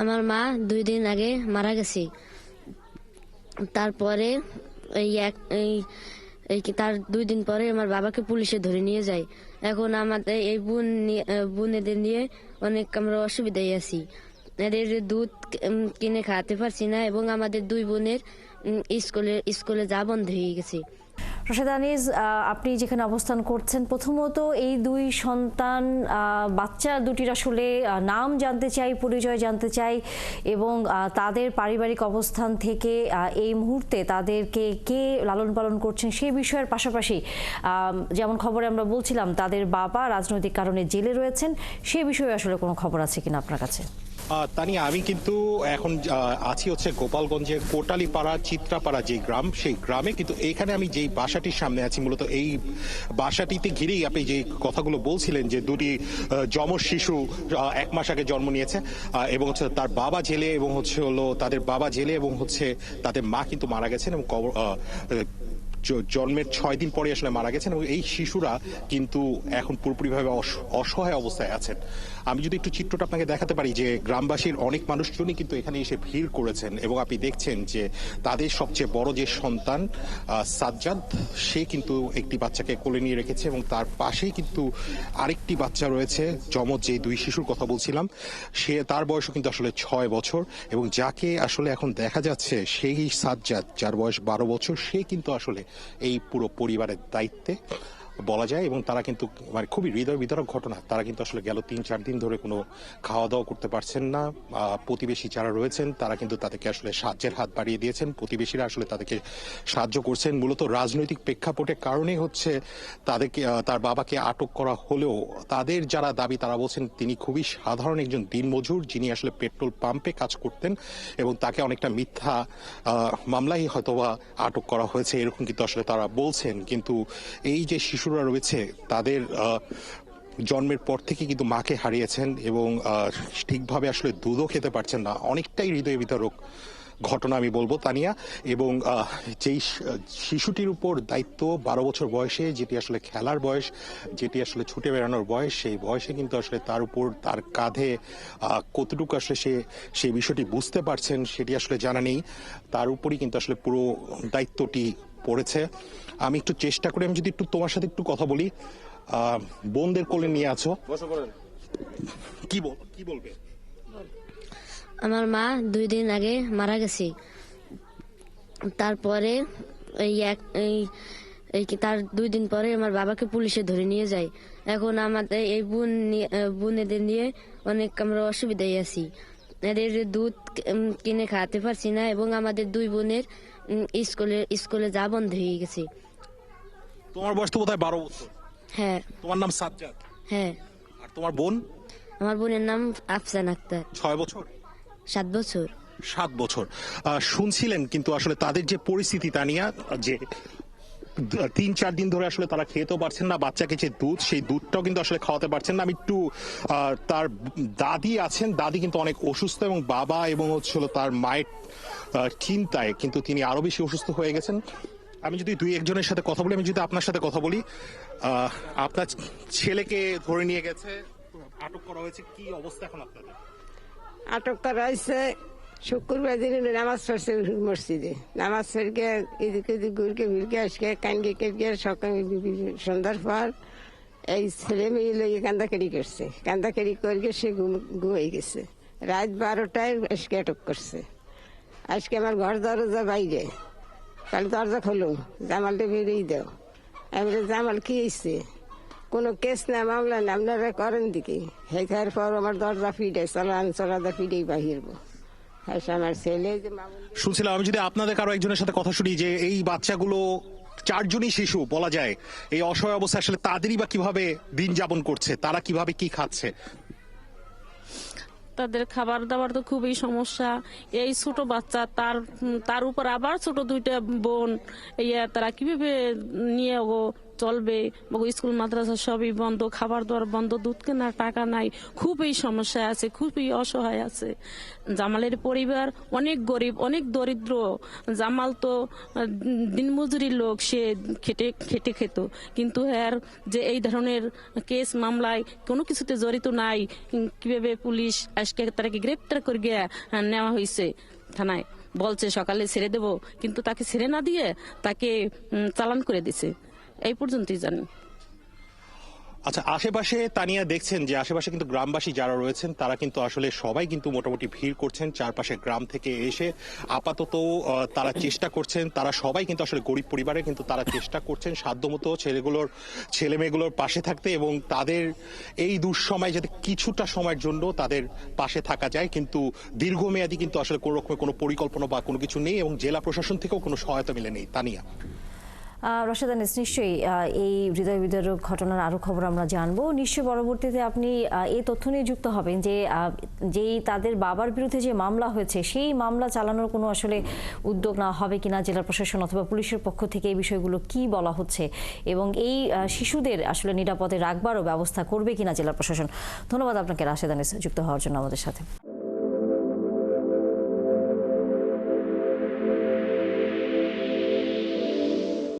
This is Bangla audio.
আমার মা দুই দিন আগে মারা গেছে। তারপরে এই এক, এই তার দুই দিন পরে আমার বাবাকে পুলিশে ধরে নিয়ে যায়। এখন আমাদের এই বোন বোনেদের নিয়ে অনেক আমরা অসুবিধায় আছি। এদের দুধ কিনে খাওয়াতে পারছি না এবং আমাদের দুই বোনের স্কুলে স্কুলে যা বন্ধ হয়ে গেছে। রশেদ আনিস আপনি যেখানে অবস্থান করছেন, প্রথমত এই দুই সন্তান বাচ্চা দুটির আসলে নাম জানতে চাই, পরিচয় জানতে চাই এবং তাদের পারিবারিক অবস্থান থেকে এই মুহূর্তে তাদেরকে কে লালন পালন করছেন সেই বিষয়ের পাশাপাশি যেমন খবরে আমরা বলছিলাম, তাদের বাবা রাজনৈতিক কারণে জেলে রয়েছেন, সে বিষয়ে আসলে কোনো খবর আছে কিনা আপনার কাছে? তানি আমি কিন্তু এখন আছি হচ্ছে গোপালগঞ্জের কোটালীপাড়া, চিত্রাপাড়া যে গ্রাম, সেই গ্রামে কিন্তু এখানে আমি যেই বাসাটির সামনে আছি, মূলত এই বাসাটিতে ঘিরেই আপনি যে কথাগুলো বলছিলেন যে দুটি যমজ শিশু এক মাস আগে জন্ম নিয়েছে এবং হচ্ছে তার বাবা জেলে এবং হচ্ছে হলো তাদের বাবা জেলে এবং হচ্ছে তাদের মা কিন্তু মারা গেছেন এবং জন্মের ছয় দিন পরে আসলে মারা গেছেন এবং এই শিশুরা কিন্তু এখন পুরোপুরিভাবে অস- অসহায় অবস্থায় আছেন। আমি যদি একটু চিত্রটা আপনাকে দেখাতে পারি যে গ্রামবাসীর অনেক মানুষজনই কিন্তু এখানে এসে ভিড় করেছেন এবং আপনি দেখছেন যে তাদের সবচেয়ে বড় যে সন্তান সাজ্জাদ, সে কিন্তু একটি বাচ্চাকে কোলে নিয়ে রেখেছে এবং তার পাশেই কিন্তু আরেকটি বাচ্চা রয়েছে, যমজ, যে দুই শিশুর কথা বলছিলাম। সে তার বয়সও কিন্তু আসলে ছয় বছর এবং যাকে আসলে এখন দেখা যাচ্ছে, সেই সাজ্জাদ, যার বয়স বারো বছর, সে কিন্তু আসলে এই পুরো পরিবারের দায়িত্বে। বলা যায় এবং তারা কিন্তু মানে খুবই হৃদয় বিতরক ঘটনা। তারা কিন্তু আসলে গেল তিন চার দিন ধরে কোনো খাওয়া দাওয়া করতে পারছেন না। প্রতিবেশী যারা রয়েছেন তারা কিন্তু তাদেরকে আসলে সাহায্যের হাত বাড়িয়ে দিয়েছেন। প্রতিবেশীরা আসলে তাদেরকে সাহায্য করছেন। মূলত রাজনৈতিক প্রেক্ষাপটের কারণে হচ্ছে তাদেরকে তার বাবাকে আটক করা হলেও তাদের যারা দাবি তারা বলছেন তিনি খুবই সাধারণ একজন দিনমজুর যিনি আসলে পেট্রোল পাম্পে কাজ করতেন এবং তাকে অনেকটা মিথ্যা আহ, মামলায় হয়তোবা আটক করা হয়েছে এরকম কিন্তু আসলে তারা বলছেন। কিন্তু এই যে শিশুরা রয়েছে, তাদের জন্মের পর থেকে কিন্তু মাকে হারিয়েছেন এবং ঠিকভাবে আসলে দুধও খেতে পারছেন না। অনেকটাই হৃদয় বিতরক ঘটনা আমি বলব, তানিয়া। এবং যেই শিশুটির উপর দায়িত্ব বারো বছর বয়সে, যেটি আসলে খেলার বয়স, যেটি আসলে ছুটে বেড়ানোর বয়স, সেই বয়সে কিন্তু আসলে তার উপর তার কাঁধে কতটুকু আসলে সে সেই বিষয়টি বুঝতে পারছেন, সেটি আসলে জানা নেই। তার উপরই কিন্তু আসলে পুরো দায়িত্বটি পড়েছে। আমি একটু চেষ্টা করে আমি যদি একটু তোমার সাথে একটু কথা বলি। বোনদের কোলে নিয়ে আছো। কি বল কি বলবে? আমার মা দুই দিন আগে মারা গেছে। তারপরে এই এক এই এই কি তার দুই দিন পরে আমার বাবাকে পুলিশে ধরে নিয়ে যায়। এখন আমাদের এই বোন বোনেদের নিয়ে অনেক আমরা অসুবিধায় আছি। এদের দুধ কিনে খাওয়াতে পারছি না এবং আমাদের দুই বোনের স্কুলে স্কুলে যা বন্ধ হয়ে গেছে। তোমার বয়স তো বোধ বারো বছর। হ্যাঁ। তোমার নাম সাজ্জাদ? হ্যাঁ। আর তোমার বোন? আমার বোনের নাম আফসান আক্তার। ছয় বছর? সাত বছর। সাত বছর। শুনছিলেন কিন্তু আসলে তাদের যে পরিস্থিতি তা নিয়ে যে তিন চার দিন ধরে আসলে তারা খেতেও পারছেন না, বাচ্চাকে যে দুধ, সেই দুধটাও কিন্তু আসলে খাওয়াতে পারছেন না। আমি একটু তার দাদি আছেন, দাদি কিন্তু অনেক অসুস্থ এবং বাবা এবং হচ্ছিল তার মায়ের চিন্তায় কিন্তু তিনি আরও বেশি অসুস্থ হয়ে গেছেন। আমি যদি দুই একজনের সাথে কথা বলি, আমি যদি আপনার সাথে কথা বলি আপনার ছেলেকে ধরে নিয়ে গেছে, আটক করা হয়েছে, কি অবস্থা এখন আপনাদের? আটক করা হয়েছে শুক্রবার দিন নামাজ পড়ছে মসজিদে। নামাজ পড়কে এদিক এদিক ঘুরকে ঘুরকে আসকে কানকে কেটকে সকাল সন্ধ্যার পর এই ছেলে মেয়ে লইয়ে কান্দাকারি করছে। কান্দাকারি করে সে ঘুম- ঘুমিয়ে গেছে। রাত বারোটায় আজকে আটক করছে। আজকে আমার ঘর দরজা বাইরে। কাল দরজা খোলো, জামালটা বেরিয়ে দাও। আমি জামাল কি হয়েছে কোনো কেস না, মামলা না, আপনারা করেন দিকে। হেখার পর আমার দরজা ফিডে চলো আমি চলাদা ফিডেই বাহিরবো আমার ছেলে শুনছিলাম আমি যদি আপনাদের কারও একজনের সাথে কথা শুনি যে এই বাচ্চাগুলো চারজনই শিশু বলা যায় এই অসহায় অবস্থা আসলে তাদেরই বা কীভাবে দিন যাপন করছে তারা কীভাবে কি খাচ্ছে? তাদের খাবার দাবার তো খুবই সমস্যা। এই ছোট বাচ্চা তার তার উপর আবার ছোট দুইটা বোন ইয়া তারা কীভাবে নিয়ে গো চলবে স্কুল, মাদ্রাসা সবই বন্ধ, খাবার দাবার বন্ধ, দুধ কেনার টাকা নাই, খুবই সমস্যা আছে, খুবই অসহায় আছে। জামালের পরিবার অনেক গরিব, অনেক দরিদ্র। জামাল তো দিনমজুরি লোক, সে খেটে খেটে খেত। কিন্তু এর যে এই ধরনের কেস মামলায় কোনো কিছুতে জড়িত নাই কীভাবে পুলিশ আজকে তাকে গ্রেপ্তার করে গিয়ে নেওয়া হয়েছে থানায় বলছে, সকালে ছেড়ে দেব, কিন্তু তাকে ছেড়ে না দিয়ে তাকে চালান করে দিছে। এই পর্যন্তই জানি। আচ্ছা আশেপাশে তানিয়া দেখছেন যে আশেপাশে কিন্তু গ্রামবাসী যারা রয়েছেন, তারা কিন্তু আসলে সবাই কিন্তু মোটামুটি ভিড় করছেন, চারপাশে গ্রাম থেকে এসে আপাতত তারা চেষ্টা করছেন, তারা সবাই কিন্তু আসলে গরিব পরিবারে কিন্তু তারা চেষ্টা করছেন সাধ্যমতো ছেলেগুলোর ছেলে মেয়েগুলোর পাশে থাকতে এবং তাদের এই দুঃসময় যাতে কিছুটা সময়ের জন্য তাদের পাশে থাকা যায়, কিন্তু দীর্ঘমেয়াদী কিন্তু আসলে কোনো রকমের কোনো পরিকল্পনা বা কোনো কিছু নেই এবং জেলা প্রশাসন থেকেও কোনো সহায়তা মিলে নেই। তানিয়া। রসাদানিস নিশ্চয়ই এই হৃদয় বিদারক ঘটনার আরও খবর আমরা জানব। নিশ্চয়ই পরবর্তীতে আপনি এই তথ্য নিয়ে যুক্ত হবেন যে যেই তাদের বাবার বিরুদ্ধে যে মামলা হয়েছে, সেই মামলা চালানোর কোনো আসলে উদ্যোগ না হবে কিনা জেলা প্রশাসন অথবা পুলিশের পক্ষ থেকে এই বিষয়গুলো কি বলা হচ্ছে এবং এই শিশুদের আসলে নিরাপদে রাখবারও ব্যবস্থা করবে কিনা জেলা প্রশাসন। ধন্যবাদ আপনাকে রাশেদানিস যুক্ত হওয়ার জন্য আমাদের সাথে।